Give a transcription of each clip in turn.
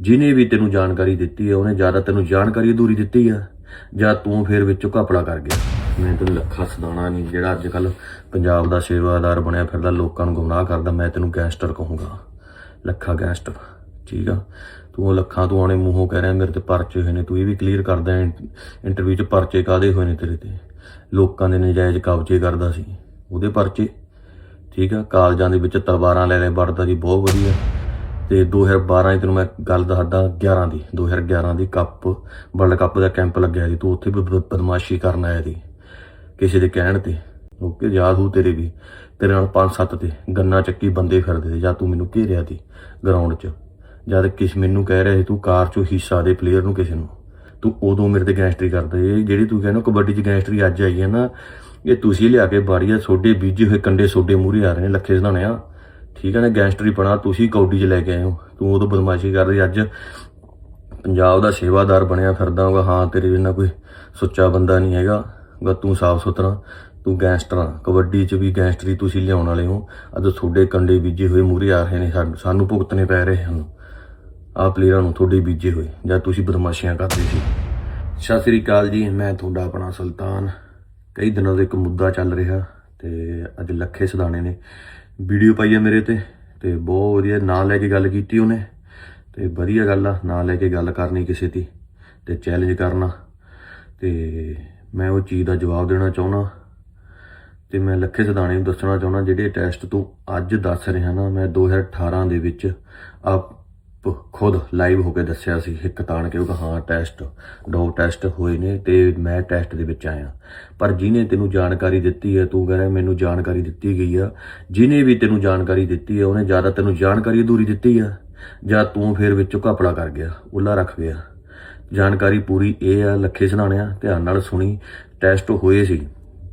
ਜਿਹਨੇ ਵੀ ਤੈਨੂੰ ਜਾਣਕਾਰੀ ਦਿੱਤੀ ਹੈ ਉਹਨੇ ਜ਼ਿਆਦਾ ਤੈਨੂੰ ਜਾਣਕਾਰੀ ਅਧੂਰੀ ਦਿੱਤੀ ਆ, ਜਾਂ ਤੂੰ ਫਿਰ ਵਿੱਚੋਂ ਘਪਲਾ ਕਰ ਗਿਆ। ਮੈਂ ਤੈਨੂੰ ਲੱਖਾ ਸਦਾਣਾ ਨਹੀਂ, ਜਿਹੜਾ ਅੱਜ ਕੱਲ ਪੰਜਾਬ ਦਾ ਸੇਵਾਦਾਰ ਬਣਿਆ ਫਿਰਦਾ, ਲੋਕਾਂ ਨੂੰ ਗੁੰਮਰਾਹ ਕਰਦਾ, ਮੈਂ ਤੈਨੂੰ ਗੈਂਗਸਟਰ ਕਹੂੰਗਾ। ਲੱਖਾ ਗੈਂਗਸਟਰ ਠੀਕ ਆ? ਤੂੰ ਉਹ ਲੱਖਾਂ ਤੂੰ ਆਣੇ ਮੂੰਹੋਂ ਕਹਿ ਰਿਹਾ, ਮੇਰੇ ਤੇ ਪਰਚੇ ਹੋਏ ਨੇ, ਤੂੰ ਇਹ ਵੀ ਕਲੀਅਰ ਕਰਦਾ ਇੰਟਰਵਿਊ 'ਚ ਪਰਚੇ ਕਾਦੇ ਹੋਏ ਨੇ ਤੇਰੇ ਤੇ? ਲੋਕਾਂ ਦੇ ਨਜਾਇਜ਼ ਕਬਜ਼ੇ ਕਰਦਾ ਸੀ, ਉਹਦੇ ਪਰਚੇ, ਠੀਕ ਆ? ਕਾਲਜਾਂ ਦੇ ਵਿੱਚ ਤਲਵਾਰਾਂ ਲੈ ਲੈ, ਵੜਦਾ ਜੀ ਬਹੁਤ ਵਧੀਆ। ਤੇ 2012 ਚ ਤੈਨੂੰ ਮੈਂ ਗੱਲ ਦੱਸਦਾ 11 ਦੀ 2011 ਦੀ ਕੱਪ, ਵਰਲਡ ਕੱਪ ਦਾ ਕੈਂਪ ਲੱਗਿਆ ਸੀ, ਤੂੰ ਉੱਥੇ ਵੀ ਬ- ਬਦਮਾਸ਼ੀ ਕਰਨ ਆਇਆ ਸੀ, ਕਿਸੇ ਦੇ ਕਹਿਣ ਤੇ। ਓਕੇ, ਯਾਦ ਹੋ ਤੇਰੇ ਵੀ। ਤੇਰੇ ਨਾਲ ਪੰਜ ਸੱਤ ਤੇ ਗੰਨਾ ਚੱਕੀ ਬੰਦੇ ਫਿਰਦੇ ਸੀ, ਜਾਂ ਤੂੰ ਮੈਨੂੰ ਘੇਰਿਆ ਸੀ ਗਰਾਊਂਡ 'ਚ। ਜਦ ਕਿਸ ਮੈਨੂੰ ਕਹਿ ਰਿਹਾ ਸੀ, ਤੂੰ ਕਾਰ 'ਚੋਂ ਹਿੱਸਾ ਦੇ ਪਲੇਅਰ ਨੂੰ ਕਿਸੇ ਨੂੰ। ਤੂੰ ਉਦੋਂ ਮੇਰੇ ਤੇ ਗੈਂਗਸਟਰੀ ਕਰਦਾ ਇਹ ਜਿਹੜੀ ਤੂੰ ਕਹਿੰਦਾ ਕਬੱਡੀ 'ਚ ਗੈਂਗਸਟਰੀ ਅੱਜ ਆਈ ਹੈ ਨਾ, ਇਹ ਤੁਸੀਂ ਲਿਆ ਕੇ ਬਾਰੀਆ ਸੋਡੇ ਬੀਜੇ ਹੋਏ ਕੰਡੇ ਸੋਡੇ ਮੂਹਰੇ ਆ ਰਹੇ ਨੇ, ਲੱਖੇ ਸਦਾਣਿਆ ਠੀਕ ਹੈ ਨਾ ਗੈਂਗਸਟਰੀ ਬਣਾ, ਤੁਸੀਂ ਕੌਡੀ 'ਚ ਲੈ ਕੇ ਆਏ ਹੋ। ਤੂੰ ਉਦੋਂ ਬਦਮਾਸ਼ੀ ਕਰਦੀ ਅੱਜ ਪੰਜਾਬ ਦਾ ਸੇਵਾਦਾਰ ਬਣਿਆ ਫਿਰਦਾ ਹੋਗਾ ਹਾਂ, ਤੇਰੇ ਜਿੰਨਾ ਕੋਈ ਸੁੱਚਾ ਬੰਦਾ ਨਹੀਂ ਹੈਗਾ। ਗਾ ਤੂੰ ਸਾਫ਼ ਸੁਥਰਾ, ਤੂੰ ਗੈਂਗਸਟਰ ਕਬੱਡੀ 'ਚ ਵੀ ਗੈਂਗਸਟਰੀ ਤੁਸੀਂ ਲਿਆਉਣ ਵਾਲੇ ਹੋ। ਅੱਜ ਤੁਹਾਡੇ ਕੰਡੇ ਬੀਜੇ ਹੋਏ ਮੂਹਰੇ ਆ ਰਹੇ ਨੇ ਸਾਨੂੰ- ਸਾਨੂੰ ਭੁਗਤਣੇ ਪੈ ਰਹੇ ਹਨ। ਆਹ ਪਲੇਅਰਾਂ ਨੂੰ ਤੁਹਾਡੇ ਬੀਜੇ ਹੋਏ, ਜਾਂ ਤੁਸੀਂ ਬਦਮਾਸ਼ੀਆਂ ਕਰਦੇ ਸੀ। ਸਤਿ ਸ੍ਰੀ ਅਕਾਲ ਜੀ, ਮੈਂ ਤੁਹਾਡਾ ਆਪਣਾ ਸੁਲਤਾਨ। ਕਈ ਦਿਨਾਂ ਤੋਂ ਇੱਕ ਮੁੱਦਾ ਚੱਲ ਰਿਹਾ ਤੇ ਅੱਜ ਲੱਖੇ ਸਦਾਣੇ ਨੇ। ਵੀਡੀਓ ਪਾਈ ਆ ਮੇਰੇ ਤੇ ਤੇ ਬਹੁਤ ਵਧੀਆ ਨਾਂ ਲੈ ਕੇ ਗੱਲ ਕੀਤੀ ਉਹਨੇ। ਤੇ ਵਧੀਆ ਗੱਲ ਆ, ਨਾਂ ਲੈ ਕੇ ਗੱਲ ਕਰਨੀ ਕਿਸੇ ਦੀ, ਤੇ ਚੈਲੰਜ ਕਰਨਾ। ਤੇ ਮੈਂ ਉਹ ਚੀਜ਼ ਦਾ ਜਵਾਬ ਦੇਣਾ ਚਾਹੁੰਦਾ, ਤੇ ਮੈਂ ਲੱਖੇ ਸਦਾਣੇ ਨੂੰ ਦੱਸਣਾ ਚਾਹੁੰਦਾ, ਜਿਹੜੇ ਟੈਸਟ ਤੂੰ ਅੱਜ ਦੱਸ ਰਿਹਾ ਨਾ, ਮੈਂ 2018 ਦੇ ਵਿੱਚ ਆਪ ਖੁਦ ਲਾਈਵ ਹੋ ਕੇ ਦੱਸਿਆ ਸੀ, ਇੱਕ ਤਾਣ ਕੇ ਉਹ ਹਾਂ ਟੈਸਟ ਦੋ ਟੈਸਟ ਹੋਏ ਨੇ ਤੇ ਮੈਂ ਟੈਸਟ ਦੇ ਵਿੱਚ ਆਇਆ। ਪਰ ਜਿਹਨੇ ਤੈਨੂੰ ਜਾਣਕਾਰੀ ਦਿੱਤੀ ਹੈ, ਤੂੰ ਕਹਿ ਰਿਹਾ ਮੈਨੂੰ ਜਾਣਕਾਰੀ ਦਿੱਤੀ ਗਈ ਆ। ਜਿਹਨੇ ਵੀ ਤੈਨੂੰ ਜਾਣਕਾਰੀ ਦਿੱਤੀ ਹੈ ਉਹਨੇ ਜ਼ਿਆਦਾ ਤੈਨੂੰ ਜਾਣਕਾਰੀ ਅਧੂਰੀ ਦਿੱਤੀ ਆ। ਜਾਂ ਤੂੰ ਫਿਰ ਵਿੱਚੋਂ ਘਪਲਾ ਕਰ ਗਿਆ, ਉੱਲਾ ਰੱਖ ਗਿਆ। ਜਾਣਕਾਰੀ ਪੂਰੀ ਇਹ ਆ, ਲੱਖੇ ਸੁਣਾਣਿਆ ਧਿਆਨ ਨਾਲ ਸੁਣੀ ਟੈਸਟ ਹੋਏ ਸੀ।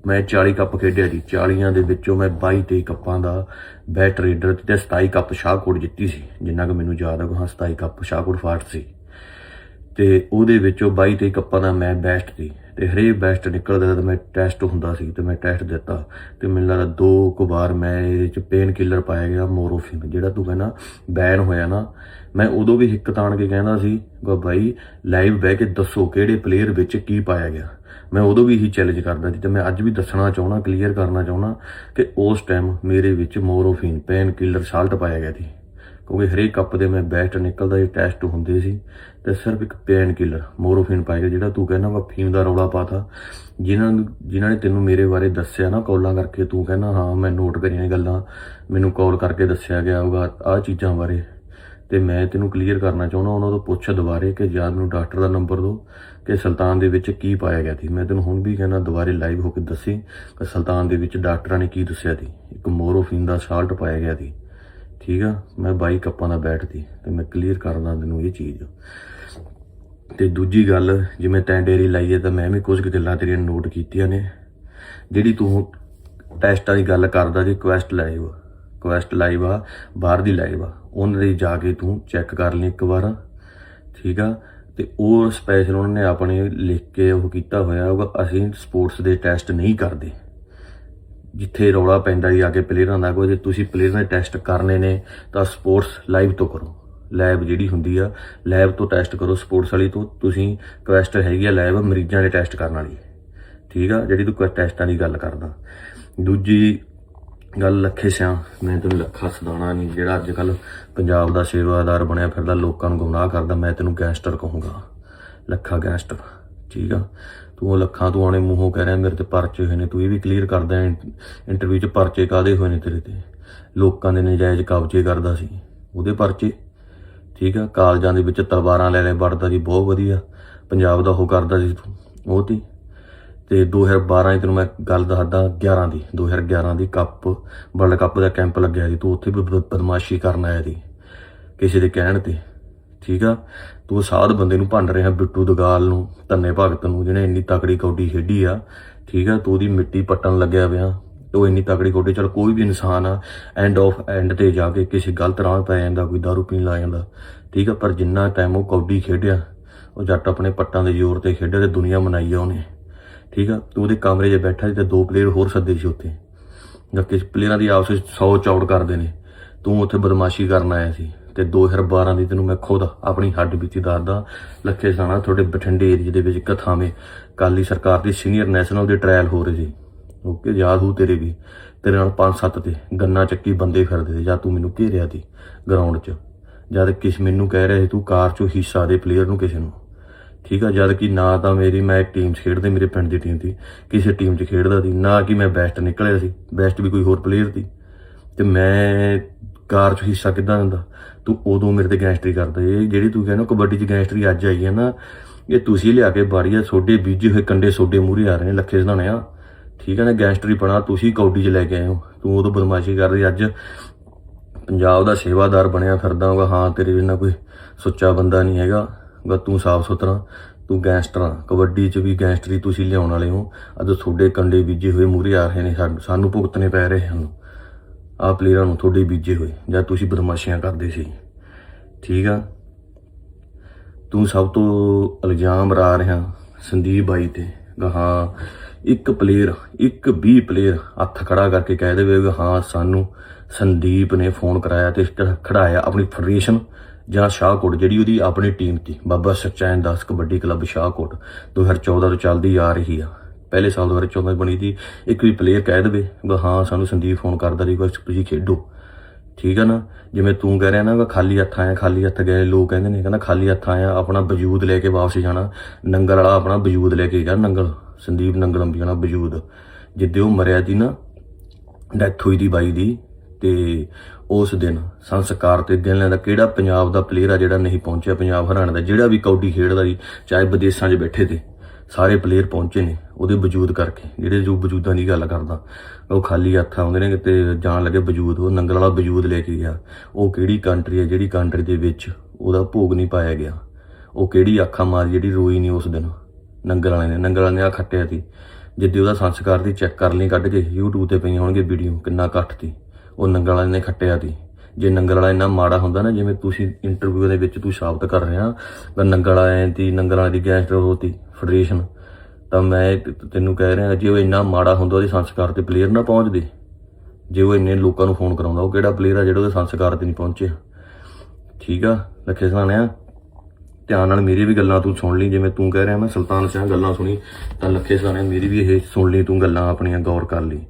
ਮੈਂ 40 ਕੱਪ ਖੇਡਿਆ ਜੀ। 40ਾਂ ਦੇ ਵਿੱਚੋਂ ਮੈਂ 22 23 ਕੱਪਾਂ ਦਾ ਬੈਟ ਰੇਡਰ ਤੇ 27 ਕੱਪ ਸ਼ਾਹਕੋਟ ਜਿੱਤੀ ਸੀ, ਜਿੰਨਾ ਕਿ ਮੈਨੂੰ ਯਾਦ ਹੈ ਕਿ ਹਾਂ 27 ਕੱਪ ਸ਼ਾਹਕੋਟ ਫਾਟ ਸੀ। ਤੇ ਉਹਦੇ ਵਿੱਚੋਂ 22 23 ਕੱਪਾਂ ਦਾ ਮੈਂ ਬੈਸਟ ਸੀ। ਤੇ ਹਰੇਕ ਬੈਸਟ ਨਿਕਲਦਾ ਤਾਂ ਮੈਂ ਟੈਸਟ ਹੁੰਦਾ ਸੀ ਤੇ ਮੈਂ ਟੈਸਟ ਦਿੱਤਾ। ਤੇ ਮੈਨੂੰ ਲੱਗਦਾ ਦੋ ਕੁ ਵਾਰ ਮੈਂ ਇਹਦੇ ਚ ਪੇਨ ਕਿਲਰ ਪਾਇਆ ਗਿਆ, ਮੋਰੋਫਿਨ, ਜਿਹੜਾ ਤੂੰ ਕਹਿੰਦਾ ਬੈਨ ਹੋਇਆ ਨਾ। ਮੈਂ ਉਦੋਂ ਵੀ ਹਿੱਕ ਤਾਣ ਕੇ ਕਹਿੰਦਾ ਸੀ, ਗਾ ਬਾਈ ਲਾਈਵ ਬਹਿ ਕੇ ਦੱਸੋ ਕਿਹੜੇ ਪਲੇਅਰ ਵਿੱਚ ਕੀ ਪਾਇਆ ਗਿਆ? ਮੈਂ ਉਦੋਂ ਵੀ ਇਹੀ ਚੈਲੰਜ ਕਰਦਾ ਸੀ ਤੇ ਮੈਂ ਅੱਜ ਵੀ ਦੱਸਣਾ ਚਾਹੁੰਦਾ ਕਲੀਅਰ ਕਰਨਾ ਚਾਹੁੰਦਾ ਕਿ ਉਸ ਟਾਈਮ ਮੇਰੇ ਵਿੱਚ ਮੋਰੋਫਿਨ ਪੇਨ ਕਿਲਰ ਸਾਲਟ ਪਾਇਆ ਗਿਆ ਸੀ। ਕਿਉਂਕਿ ਹਰੇਕ ਕੱਪ ਦੇ ਮੈਂ ਬੈਸਟ ਨਿਕਲਦਾ, ਇਹ ਟੈਸਟ ਹੁੰਦੇ ਸੀ ਤੇ ਸਿਰਫ ਇੱਕ ਪੇਨ ਕਿਲਰ ਮੋਰੋਫਿਨ ਗਿਆ, ਜਿਹੜਾ ਤੂੰ ਕਹਿੰਦਾ ਵਾ ਫੀਮ ਦਾ ਰੌਲਾ ਪਾਤਾ। ਜਿਨ੍ਹਾਂ ਜਿਨ੍ਹਾਂ ਨੇ ਤੈਨੂੰ ਮੇਰੇ ਬਾਰੇ ਦੱਸਿਆ ਨਾ ਕਾਲਾਂ ਕਰਕੇ, ਤੂੰ ਕਹਿੰਦਾ, ਹਾਂ, ਮੈਂ ਨੋਟ ਕਰੀਆਂ ਗੱਲਾਂ। ਮੈਨੂੰ ਕਾਲ ਕਰਕੇ ਦੱਸਿਆ ਗਿਆ ਹੋਊਗਾ ਆਹ ਚੀਜ਼ਾਂ ਬਾਰੇ ਤੇ ਮੈਂ ਤੈਨੂੰ ਕਲੀਅਰ ਕਰਨਾ ਚਾਹੁੰਦਾ, ਉਹਨਾਂ ਤੋਂ ਪੁੱਛ ਦੁਬਾਰੇ ਕਿ ਯਾਰ ਮੈਨੂੰ ਡਾਕਟਰ ਦਾ ਨੰਬਰ ਦਿਓ ਕਿ ਸੁਲਤਾਨ ਦੇ ਵਿੱਚ ਕੀ ਪਾਇਆ ਗਿਆ ਸੀ। ਮੈਂ ਤੈਨੂੰ ਹੁਣ ਵੀ ਕਹਿੰਦਾ, ਦੁਬਾਰੇ ਲਾਈਵ ਹੋ ਕੇ ਦੱਸੀ ਕਿ ਸੁਲਤਾਨ ਦੇ ਵਿੱਚ ਡਾਕਟਰਾਂ ਨੇ ਕੀ ਦੱਸਿਆ ਸੀ। ਇੱਕ ਮੋਰੋਫਿਨ ਦਾ ਸਾਲਟ ਪਾਇਆ ਗਿਆ ਸੀ। ਠੀਕ ਆ? ਮੈਂ ਬਾਈ ਕੱਪਾਂ ਦਾ ਬੈਠਦੀ ਤੇ ਮੈਂ ਕਲੀਅਰ ਕਰਦਾ ਤੈਨੂੰ ਇਹ ਚੀਜ਼। ਤੇ ਦੂਜੀ ਗੱਲ, ਜਿਵੇਂ ਤੈਂ ਡੇਰੀ ਲਾਈ ਹੈ ਤਾਂ ਮੈਂ ਵੀ ਕੁਝ ਕੁ ਗੱਲਾਂ ਤੇਰੀਆਂ ਨੋਟ ਕੀਤੀਆਂ ਨੇ। ਜਿਹੜੀ ਤੂੰ ਟੈਸਟਾਂ ਦੀ ਗੱਲ ਕਰਦਾ, ਜੀ ਕੁਐਸਟ ਲਾਈਵ ਕੁਐਸਟ ਲਾਈਵ ਆ, ਬਾਹਰ ਦੀ ਲਾਈਵ ਆ। ਉਹਨਾਂ ਦੇ ਜਾ ਕੇ ਤੂੰ ਚੈੱਕ ਕਰ ਲਈ ਇੱਕ ਵਾਰ। ਠੀਕ ਆ? ਤੇ ਉਹ ਸਪੈਸ਼ਲ ਉਹਨਾਂ ਨੇ ਆਪਣੇ ਲਿਖ ਕੇ ਉਹ ਕੀਤਾ ਹੋਇਆ ਹੋਗਾ ਅਸੀਂ ਸਪੋਰਟਸ ਦੇ ਟੈਸਟ ਨਹੀਂ ਕਰਦੇ। ਜਿੱਥੇ ਰੌਲਾ ਪੈਂਦਾ ਹੀ ਆ ਕੇ ਪਲੇਅਰਾਂ ਦਾ ਕੋਈ, ਜੇ ਤੁਸੀਂ ਪਲੇਅਰਾਂ ਦੇ ਟੈਸਟ ਕਰਨੇ ਨੇ, ਤਾਂ ਸਪੋਰਟਸ ਲਾਈਵ ਤੋਂ ਕਰੋ। ਲੈਬ ਜਿਹੜੀ ਹੁੰਦੀ ਆ ਲੈਬ ਤੋਂ ਟੈਸਟ ਕਰੋ ਸਪੋਰਟਸ ਵਾਲੀ ਤੋਂ। ਤੁਸੀਂ ਕੁਐਸਟ ਹੈਗੀ ਆ ਲੈਬ ਮਰੀਜ਼ਾਂ ਦੇ ਟੈਸਟ ਕਰਨ ਵਾਲੀ। ਠੀਕ ਆ? ਜਿਹੜੀ ਤੂੰ ਟੈਸਟਾਂ ਦੀ ਗੱਲ ਕਰਦਾ। ਦੂਜੀ ਗੱਲ ਲੱਖੇ ਸਿਆ, ਮੈਂ ਤੈਨੂੰ ਲੱਖਾ ਸਦਾਣਾ ਨਹੀਂ ਜਿਹੜਾ ਅੱਜ ਕੱਲ ਪੰਜਾਬ ਦਾ ਸੇਵਾਦਾਰ ਬਣਿਆ ਫਿਰਦਾ, ਲੋਕਾਂ ਨੂੰ ਗੁੰਮਰਾਹ ਕਰਦਾ, ਮੈਂ ਤੈਨੂੰ ਗੈਂਗਸਟਰ ਕਹੂੰਗਾ। ਲੱਖਾ ਗੈਂਗਸਟਰ ਠੀਕ ਆ? ਤੂੰ ਉਹ ਲੱਖਾਂ ਤੂੰ ਆਣੇ ਮੂੰਹੋਂ ਕਹਿ ਰਿਹਾ, ਮੇਰੇ ਤੇ ਪਰਚੇ ਹੋਏ ਨੇ, ਤੂੰ ਇਹ ਵੀ ਕਲੀਅਰ ਕਰਦਾ ਇੰਟਰਵਿਊ 'ਚ ਪਰਚੇ ਕਾਦੇ ਹੋਏ ਨੇ ਤੇਰੇ ਤੇ? ਲੋਕਾਂ ਦੇ ਨਜਾਇਜ਼ ਕਬਜ਼ੇ ਕਰਦਾ ਸੀ, ਉਹਦੇ ਪਰਚੇ, ਠੀਕ ਆ? ਕਾਲਜਾਂ ਦੇ ਵਿੱਚ ਤਲਵਾਰਾਂ ਲੈ ਲੈ, ਵੜਦਾ ਸੀ, ਬਹੁਤ ਵਧੀਆ। ਪੰਜਾਬ ਦਾ ਉਹ ਕਰਦਾ ਸੀ ਤੂੰ, ਉਹ ਤੀ ਤੇ 2012 ਚ ਤੈਨੂੰ ਮੈਂ ਗੱਲ ਦੱਸਦਾ 11 ਦੀ 2011 ਦੀ ਕੱਪ, ਵਰਲਡ ਕੱਪ ਦਾ ਕੈਂਪ ਲੱਗਿਆ ਸੀ, ਤੂੰ ਉੱਥੇ ਵੀ ਬ- ਬਦਮਾਸ਼ੀ ਕਰਨ ਆਇਆ ਸੀ, ਕਿਸੇ ਦੇ ਕਹਿਣ ਤੇ, ਠੀਕ ਆ? ਤੂੰ ਸਾਧ ਬੰਦੇ ਨੂੰ ਭੰਡ ਰਿਹਾ ਬਿੱਟੂ ਦਗਾਲ ਨੂੰ, ਧੰਨੇ ਭਗਤ ਨੂੰ, ਜਿਹਨੇ ਇੰਨੀ ਤਕੜੀ ਕੌਡੀ ਖੇਡੀ ਆ, ਠੀਕ ਆ? ਤੂੰ ਉਹਦੀ ਮਿੱਟੀ ਪੱਟਣ ਲੱਗਿਆ ਪਿਆ ਤੇ ਉਹ ਇੰਨੀ ਤਕੜੀ ਕੌਡੀ, ਚਲ ਕੋਈ ਵੀ ਇਨਸਾਨ ਆ ਐਂਡ ਆਫ ਐਂਡ ਤੇ ਜਾ ਕੇ ਕਿਸੇ ਗਲਤ ਰਾਹ ਪੈ ਜਾਂਦਾ, ਕੋਈ ਦਾਰੂ ਪੀਣ ਲੱਗ ਜਾਂਦਾ, ਠੀਕ ਆ? ਪਰ ਜਿੰਨਾ ਟਾਈਮ ਉਹ ਕੌਡੀ ਖੇਡਿਆ, ਉਹ ਜੱਟ ਆਪਣੇ ਪੱਟਾਂ ਦੇ ਜ਼ੋਰ ਤੇ ਖੇਡਿਆ ਤੇ ਦੁਨੀਆ ਮਨਾਈ ਆ ਉਹਨੇ। ਠੀਕ ਆ? ਤੂੰ ਉਹਦੇ ਕਮਰੇ 'ਚ ਬੈਠਾ ਸੀ ਤੇ ਦੋ ਪਲੇਅਰ ਹੋਰ ਸੱਦੇ ਸੀ ਉੱਥੇ। ਜਾਂ ਕਿ ਪਲੇਅਰਾਂ ਦੀ ਆਪਸ ਵਿੱਚ 100 ਚੌੜ ਕਰਦੇ ਨੇ। ਤੂੰ ਉੱਥੇ ਬਦਮਾਸ਼ੀ ਕਰਨ ਆਇਆ ਸੀ। ਤੇ 2012 ਦੀ ਤੈਨੂੰ ਮੈਂ ਖੁਦ ਆਪਣੀ ਹੱਡ ਬੀਤੀ ਦੱਸਦਾ। ਲੱਖੇ ਸਾਣਾ ਤੁਹਾਡੇ ਬਠਿੰਡੇ ਏਰੀਏ ਦੇ ਵਿੱਚ ਇੱਕ ਥਾਵੇਂ ਕਾਲੀ ਸਰਕਾਰ ਦੀ ਸੀਨੀਅਰ ਨੈਸ਼ਨਲ ਦੇ ਟ੍ਰਾਇਲ ਹੋ ਰਹੇ ਸੀ। ਓਕੇ, ਯਾਦ ਹੋ ਤੇਰੇ ਵੀ। ਤੇਰੇ ਨਾਲ ਪੰਜ ਸੱਤ ਤੇ ਗੰਨਾ ਚੱਕੀ ਬੰਦੇ ਫਿਰਦੇ ਸੀ ਜਾਂ ਤੂੰ ਮੈਨੂੰ ਘੇਰਿਆ ਸੀ ਗਰਾਊਂਡ 'ਚ। ਜਦ ਕਿਸ ਮੈਨੂੰ ਕਹਿ ਰਿਹਾ ਸੀ, ਤੂੰ ਕਾਰ 'ਚੋਂ ਹਿੱਸਾ ਦੇ ਪਲੇਅਰ ਨੂੰ ਕਿਸੇ ਨੂੰ। ਠੀਕ ਆ, ਜਦ ਕਿ ਨਾ ਤਾਂ ਮੇਰੀ, ਮੈਂ ਇੱਕ ਟੀਮ 'ਚ ਖੇਡਦੇ ਮੇਰੇ ਪਿੰਡ ਦੀ ਟੀਮ ਸੀ। ਕਿਸੇ ਟੀਮ 'ਚ ਖੇਡਦਾ ਸੀ, ਨਾ ਕਿ ਮੈਂ ਬੈਸਟ ਨਿਕਲਿਆ ਸੀ ਬੈਸਟ ਵੀ ਕੋਈ ਹੋਰ ਪਲੇਅਰ ਸੀ। ਤੇ ਮੈਂ ਕਾਰ 'ਚ ਹਿੱਸਾ ਕਿੱਦਾਂ ਦਿੰਦਾ? ਤੂੰ ਉਦੋਂ ਮੇਰੇ ਤੇ ਗੈਂਗਸਟਰੀ ਕਰਦਾ। ਇਹ ਜਿਹੜੀ ਤੂੰ ਕਹਿੰਦਾ ਕਬੱਡੀ 'ਚ ਗੈਂਗਸਟਰੀ ਅੱਜ ਆਈ ਹੈ ਨਾ, ਇਹ ਤੁਸੀਂ ਲਿਆ ਕੇ ਬਾੜੀਆ ਸੋਡੇ ਬੀਜੇ ਹੋਏ ਕੰਡੇ ਸੋਡੇ ਮੂਹਰੇ ਆ ਰਹੇ ਨੇ, ਲੱਖੇ ਸਦਾਣਿਆ ਠੀਕ ਹੈ ਨਾ ਗੈਂਗਸਟਰੀ ਪਣਾ, ਤੁਸੀਂ ਕੌਡੀ 'ਚ ਲੈ ਕੇ ਆਏ ਹੋ। ਤੂੰ ਉਦੋਂ ਬਦਮਾਸ਼ੀ ਕਰ ਰਹੀ, ਅੱਜ ਪੰਜਾਬ ਦਾ ਸੇਵਾਦਾਰ ਬਣਿਆ ਫਿਰਦਾ ਹੋਗਾ ਹਾਂ, ਤੇਰੇ ਜਿੰਨਾ ਕੋਈ ਸੁੱਚਾ ਬੰਦਾ ਨਹੀਂ ਹੈਗਾ। ਗਾ ਤੂੰ ਸਾਫ਼ ਸੁਥਰਾ, ਤੂੰ ਗੈਂਗਸਟਰਾਂ ਕਬੱਡੀ 'ਚ ਵੀ ਗੈਂਗਸਟਰੀ ਤੁਸੀਂ ਲਿਆਉਣ ਵਾਲੇ ਹੋ। ਅੱਜ ਤੁਹਾਡੇ ਕੰਡੇ ਬੀਜੇ ਹੋਏ ਮੂਹਰੇ ਆ ਰਹੇ ਨੇ ਸਾਨੂੰ- ਸਾਨੂੰ ਭੁਗਤਣੇ ਪੈ ਰਹੇ ਹਨ। ਆਹ ਪਲੇਅਰਾਂ ਨੂੰ ਤੁਹਾਡੇ ਬੀਜੇ ਹੋਏ, ਜਾਂ ਤੁਸੀਂ ਬਦਮਾਸ਼ੀਆਂ ਕਰਦੇ ਸੀ। ਠੀਕ ਆ? ਤੂੰ ਸਭ ਤੋਂ ਇਲਜ਼ਾਮ ਲਾ ਰਿਹਾ ਸੰਦੀਪ ਬਾਈ ਤੇ ਗਾ ਹਾਂ, ਇੱਕ ਪਲੇਅਰ ਇੱਕ 20 ਪਲੇਅਰ ਹੱਥ ਖੜਾ ਕਰਕੇ ਕਹਿ ਦੇਵੇ ਹਾਂ, ਸਾਨੂੰ ਸੰਦੀਪ ਨੇ ਫੋਨ ਕਰਾਇਆ ਤੇ ਖ- ਖੜਾਇਆ ਆਪਣੀ ਫੈਡਰੇਸ਼ਨ ਜਾਂ ਸ਼ਾਹਕੋਟ, ਜਿਹੜੀ ਉਹਦੀ ਆਪਣੀ ਟੀਮ ਸੀ। ਬਾਬਾ ਸਚੈਨ ਦਾਸ ਕਬੱਡੀ ਕਲੱਬ ਸ਼ਾਹਕੋਟ 2014 ਤੋਂ ਚੱਲਦੀ ਆ ਰਹੀ ਆ। ਪਹਿਲੇ ਸਾਲ 2014 ਬਣੀ ਸੀ। ਇੱਕ ਵੀ ਪਲੇਅਰ ਕਹਿ ਦੇਵੇ ਵਾ ਹਾਂ, ਸਾਨੂੰ ਸੰਦੀਪ ਫੋਨ ਕਰਦਾ ਰਹੀ ਬਸ ਤੁਸੀਂ ਖੇਡੋ। ਠੀਕ ਹੈ ਨਾ? ਜਿਵੇਂ ਤੂੰ ਕਹਿ ਰਿਹਾ ਨਾ ਵੀ ਖਾਲੀ ਹੱਥ ਆਇਆ, ਖਾਲੀ ਹੱਥ ਗਏ। ਲੋਕ ਕਹਿੰਦੇ ਨੇ, ਕਹਿੰਦਾ, ਖਾਲੀ ਹੱਥ ਆਇਆ, ਆਪਣਾ ਵਜੂਦ ਲੈ ਕੇ ਵਾਪਸ ਜਾਣਾ। ਨੰਗਲ ਵਾਲਾ ਆਪਣਾ ਵਜੂਦ ਲੈ ਕੇ ਗਿਆ, ਨੰਗਲ। ਸੰਦੀਪ ਨੰਗਲ ਅੰਬੀ ਜਾਣਾ ਵਜੂਦ। ਜਿੱਦੇ ਉਹ ਮਰਿਆ ਸੀ ਨਾ, ਡੈਥ ਹੋਈ ਦੀ ਬਾਈ ਦੀ, ਤੇ ਉਸ ਦਿਨ ਸੰਸਕਾਰ ਤੇ ਦਿਨ ਦਾ ਕਿਹੜਾ ਪੰਜਾਬ ਦਾ ਪਲੇਅਰ ਆ ਜਿਹੜਾ ਨਹੀਂ ਪਹੁੰਚਿਆ, ਪੰਜਾਬ ਹਰਿਆਣਾ ਦਾ, ਜਿਹੜਾ ਵੀ ਕੌਡੀ ਖੇਡਦਾ ਜੀ ਚਾਹੇ ਵਿਦੇਸ਼ਾਂ 'ਚ ਬੈਠੇ ਤੇ, ਸਾਰੇ ਪਲੇਅਰ ਪਹੁੰਚੇ ਨੇ ਉਹਦੇ ਵਜੂਦ ਕਰਕੇ, ਜਿਹੜੇ ਜੋ ਵਜੂਦਾਂ ਦੀ ਗੱਲ ਕਰਦਾ। ਉਹ ਖਾਲੀ ਹੱਥ ਆਉਂਦੇ ਨੇ ਤੇ ਜਾਣ ਲੱਗੇ ਵਜੂਦ, ਉਹ ਨੰਗਲ ਵਾਲਾ ਵਜੂਦ ਲੈ ਕੇ ਗਿਆ। ਉਹ ਕਿਹੜੀ ਕੰਟਰੀ ਹੈ, ਜਿਹੜੀ ਕੰਟਰੀ ਦੇ ਵਿੱਚ ਉਹਦਾ ਭੋਗ ਨਹੀਂ ਪਾਇਆ ਗਿਆ। ਉਹ ਕਿਹੜੀ ਅੱਖਾਂ ਮਾਰ ਜਿਹੜੀ ਰੋਈ ਨਹੀਂ ਉਸ ਦਿਨ। ਨੰਗਲ ਵਾਲੇ ਨੇ, ਨੰਗਲ ਵਾਲੇ ਨੇ ਆ ਖੱਟਿਆ ਸੀ। ਜਿੱਦੇ ਉਹਦਾ ਸੰਸਕਾਰ ਦੀ ਚੈੱਕ ਕਰ ਲਈ ਕੱਢ ਕੇ, YouTube ਤੇ ਪਈਆਂ ਹੋਣਗੇ ਵੀਡੀਓ ਕਿੰਨਾ ਇਕੱਠ ਸੀ। ਉਹ ਨੰਗਲ ਵਾਲੇ ਨੇ ਖੱਟਿਆ ਸੀ। ਜੇ ਨੰਗਲ ਵਾਲਾ ਇੰਨਾ ਮਾੜਾ ਹੁੰਦਾ ਨਾ, ਜਿਵੇਂ ਤੁਸੀਂ ਇੰਟਰਵਿਊ ਦੇ ਵਿੱਚ ਤੂੰ ਸਾਬਤ ਕਰ ਰਿਹਾ ਕਿ ਨੰਗਲ ਵਾਲੇ ਦੀ, ਨੰਗਲ ਵਾਲੇ ਦੀ ਗੈਂਗਸਟਰ ਹੋਤੀ ਫੈਡਰੇਸ਼ਨ ਤਾਂ ਮੈਂ ਤੈਨੂੰ ਕਹਿ ਰਿਹਾ ਜੇ, ਉਹ ਇੰਨਾ ਮਾੜਾ ਹੁੰਦਾ ਉਹਦੇ ਸੰਸਕਾਰ ਤੇ ਪਲੇਅਰ ਨਾ ਪਹੁੰਚਦੇ। ਜੇ ਉਹ ਇੰਨੇ ਲੋਕਾਂ ਨੂੰ ਫੋਨ ਕਰਾਉਂਦਾ, ਉਹ ਕਿਹੜਾ ਪਲੇਅਰ ਆ ਜਿਹੜਾ ਉਹਦੇ ਸੰਸਕਾਰ ਤੇ ਨਹੀਂ ਪਹੁੰਚਿਆ? ਠੀਕ ਆ, ਲੱਖੇ ਸਹਾਣਿਆ ਧਿਆਨ ਨਾਲ ਮੇਰੀ ਵੀ ਗੱਲਾਂ ਤੂੰ ਸੁਣ ਲਈ, ਜਿਵੇਂ ਤੂੰ ਕਹਿ ਰਿਹਾ ਮੈਂ ਸੁਲਤਾਨ ਸਿੰਘ ਗੱਲਾਂ ਸੁਣੀ, ਤਾਂ ਲੱਖੇ ਸਹਾਣੇ ਮੇਰੀ ਵੀ ਇਹ ਸੁਣ ਲਈ ਤੂੰ ਗੱਲਾਂ ਆਪਣੀਆਂ, ਗੌਰ ਕਰ ਲਈ।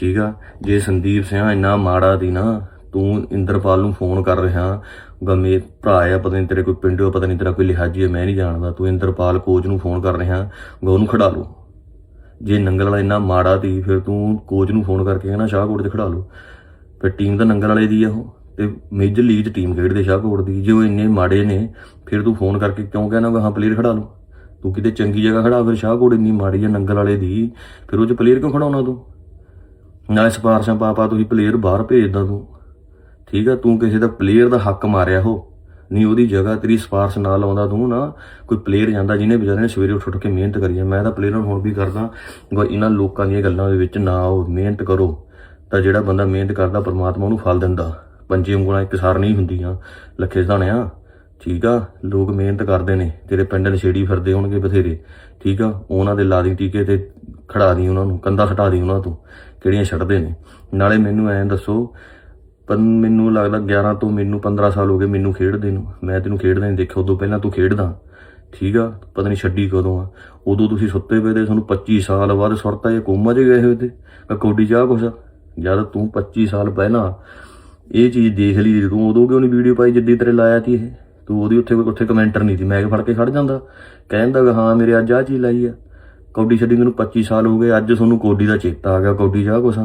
ਠੀਕ ਆ? ਜੇ ਸੰਦੀਪ ਸਿੰਘ ਇੰਨਾ ਮਾੜਾ ਦੀ ਨਾ, ਤੂੰ ਇੰਦਰਪਾਲ ਨੂੰ ਫੋਨ ਕਰ ਰਿਹਾ ਗਮੇ ਭਰਾ ਆ, ਪਤਾ ਨਹੀਂ ਤੇਰੇ ਕੋਈ ਪਿੰਡੋ ਪਤਾ ਨਹੀਂ ਤੇਰਾ ਕੋਈ ਲਿਹਾਜੀ ਹੈ ਮੈਂ ਨਹੀਂ ਜਾਣਦਾ। ਤੂੰ ਇੰਦਰਪਾਲ ਕੋਚ ਨੂੰ ਫੋਨ ਕਰ ਰਿਹਾ ਗਾ ਉਹਨੂੰ ਖੜਾ ਲਓ। ਜੇ ਨੰਗਲ ਵਾਲਾ ਇੰਨਾ ਮਾੜਾ ਤੀ ਫਿਰ ਤੂੰ ਕੋਚ ਨੂੰ ਫੋਨ ਕਰਕੇ ਕਹਿੰਦਾ ਸ਼ਾਹਕੋਟ ਤੇ ਖੜਾ ਲਓ। ਫਿਰ ਟੀਮ ਤਾਂ ਨੰਗਲ ਵਾਲੇ ਦੀ ਆ ਉਹ, ਤੇ ਮੇਜਰ ਲੀਗ 'ਚ ਟੀਮ ਖੇਡਦੇ ਸ਼ਾਹਕੋਟ ਦੀ। ਜੇ ਉਹ ਇੰਨੇ ਮਾੜੇ ਨੇ, ਫਿਰ ਤੂੰ ਫੋਨ ਕਰਕੇ ਕਿਉਂ ਕਹਿਣਾ ਗਾ, ਹਾਂ ਪਲੇਅਰ ਖੜਾ ਲਓ। ਤੂੰ ਕਿਤੇ ਚੰਗੀ ਜਗ੍ਹਾ ਖੜਾ ਫਿਰ ਸ਼ਾਹਕੋਟ ਇੰਨੀ ਮਾੜੀ ਆ ਨੰਗਲ ਵਾਲੇ ਦੀ, ਫਿਰ ਉਹ 'ਚ ਪਲੇਅਰ ਕਿਉਂ ਖੜਾਉਣਾ ਤੂੰ? ਨਾਲੇ ਸਿਫਾਰਸ਼ਾਂ ਪਾ ਪਾ ਤੁਸੀਂ ਪਲੇਅਰ ਬਾਹਰ ਭੇਜਦਾ ਤੂੰ। ਠੀਕ ਆ, ਤੂੰ ਕਿਸੇ ਦਾ ਪਲੇਅਰ ਦਾ ਹੱਕ ਮਾਰਿਆ ਹੋ। ਨਹੀਂ, ਉਹਦੀ ਜਗ੍ਹਾ ਤੇਰੀ ਸਿਫਾਰਸ਼ ਨਾਲ ਲਾਉਂਦਾ ਤੂੰ ਨਾ, ਕੋਈ ਪਲੇਅਰ ਜਾਂਦਾ ਜਿਹਨੇ ਵਿਚਾਰੇ ਨੇ ਸਵੇਰੇ ਉੱਠ ਉੱਠ ਕੇ ਮਿਹਨਤ ਕਰੀ ਹੈ ਮੈਂ ਤਾਂ ਪਲੇਅਰ ਨੂੰ ਹੁਣ ਵੀ ਕਰਦਾ ਗਾ ਇਹਨਾਂ ਲੋਕਾਂ ਦੀਆਂ ਗੱਲਾਂ ਦੇ ਵਿੱਚ ਨਾ ਆਓ, ਮਿਹਨਤ ਕਰੋ। ਤਾਂ ਜਿਹੜਾ ਬੰਦਾ ਮਿਹਨਤ ਕਰਦਾ, ਪਰਮਾਤਮਾ ਉਹਨੂੰ ਫਲ ਦਿੰਦਾ। ਪੰਜੇ ਉਂਗਲਾਂ ਇੱਕਸਾਰ ਨਹੀਂ ਹੁੰਦੀਆਂ, ਲੱਖੇ ਸਦਾਣਿਆ ਠੀਕ ਆ, ਲੋਕ ਮਿਹਨਤ ਕਰਦੇ ਨੇ, ਤੇਰੇ ਪਿੰਡ ਨਸ਼ੇੜੀ ਫਿਰਦੇ ਹੋਣਗੇ ਬਥੇਰੇ। ਠੀਕ ਆ, ਉਹਨਾਂ ਦੇ ਲਾ ਦੀ ਟੀਕੇ ਤੇ ਖੜਾ ਦੀ ਉਹਨਾਂ ਨੂੰ ਕੰਦਾ ਹਟਾ ਦੀ ਉਹਨਾਂ ਤੋਂ। ਕਿਹੜੀਆਂ ਛੱਡਦੇ ਨੇ। ਨਾਲੇ ਮੈਨੂੰ ਐਂ ਦੱਸੋ ਪਰ ਮੈਨੂੰ ਲੱਗਦਾ 11 ਤੋਂ ਮੈਨੂੰ 15 ਸਾਲ ਹੋ ਗਏ ਮੈਨੂੰ ਖੇਡਦੇ ਨੂੰ। ਮੈਂ ਤੈਨੂੰ ਖੇਡਦਾ ਨਹੀਂ ਦੇਖਿਆ, ਉਦੋਂ ਪਹਿਲਾਂ ਤੂੰ ਖੇਡਦਾ। ਠੀਕ ਆ, ਪਤਾ ਨਹੀਂ ਛੱਡੀ ਕਦੋਂ ਆ। ਉਦੋਂ ਤੁਸੀਂ ਸੁੱਤੇ ਪਏ ਤੇ ਤੁਹਾਨੂੰ 25 ਸਾਲ ਬਾਅਦ ਸੁਰਤਾ ਇਹ ਕੋਮਾ 'ਚ ਗਏ ਹੋਏ ਤੇ? ਆ ਕੌਡੀ ਚਾਹ ਕੁਛ? ਜਦ ਤੂੰ 25 ਸਾਲ ਪਹਿਲਾਂ ਇਹ ਚੀਜ਼ ਦੇਖ ਲਈ ਤੂੰ ਉਦੋਂ ਕਿਉਂ ਨਹੀਂ ਵੀਡੀਓ ਪਾਈ ਜਿੱਦੀ ਤੇਰੇ ਲਾਇਆ ਤੀ ਇਹ? ਤੂੰ ਉਹਦੀ ਉੱਥੇ ਕੋਈ, ਉੱਥੇ ਕਮੈਂਟਰ ਨਹੀਂ ਸੀ। ਮੈਂ ਫੜ ਕੇ ਖੜ ਜਾਂਦਾ। ਕਹਿੰਦਾ ਵੀ ਹਾਂ, ਮੇਰੇ ਅੱਜ ਆਹ ਚੀਜ਼ ਲਾਈ ਆ। ਕੌਡੀ ਛੱਡੀ ਮੈਨੂੰ 25 ਸਾਲ ਹੋ ਗਏ, ਅੱਜ ਤੁਹਾਨੂੰ ਕੌਡੀ ਦਾ ਚੇਤਾ ਆ ਗਿਆ, ਕੌਡੀ ਚਾਹ ਕੁਛ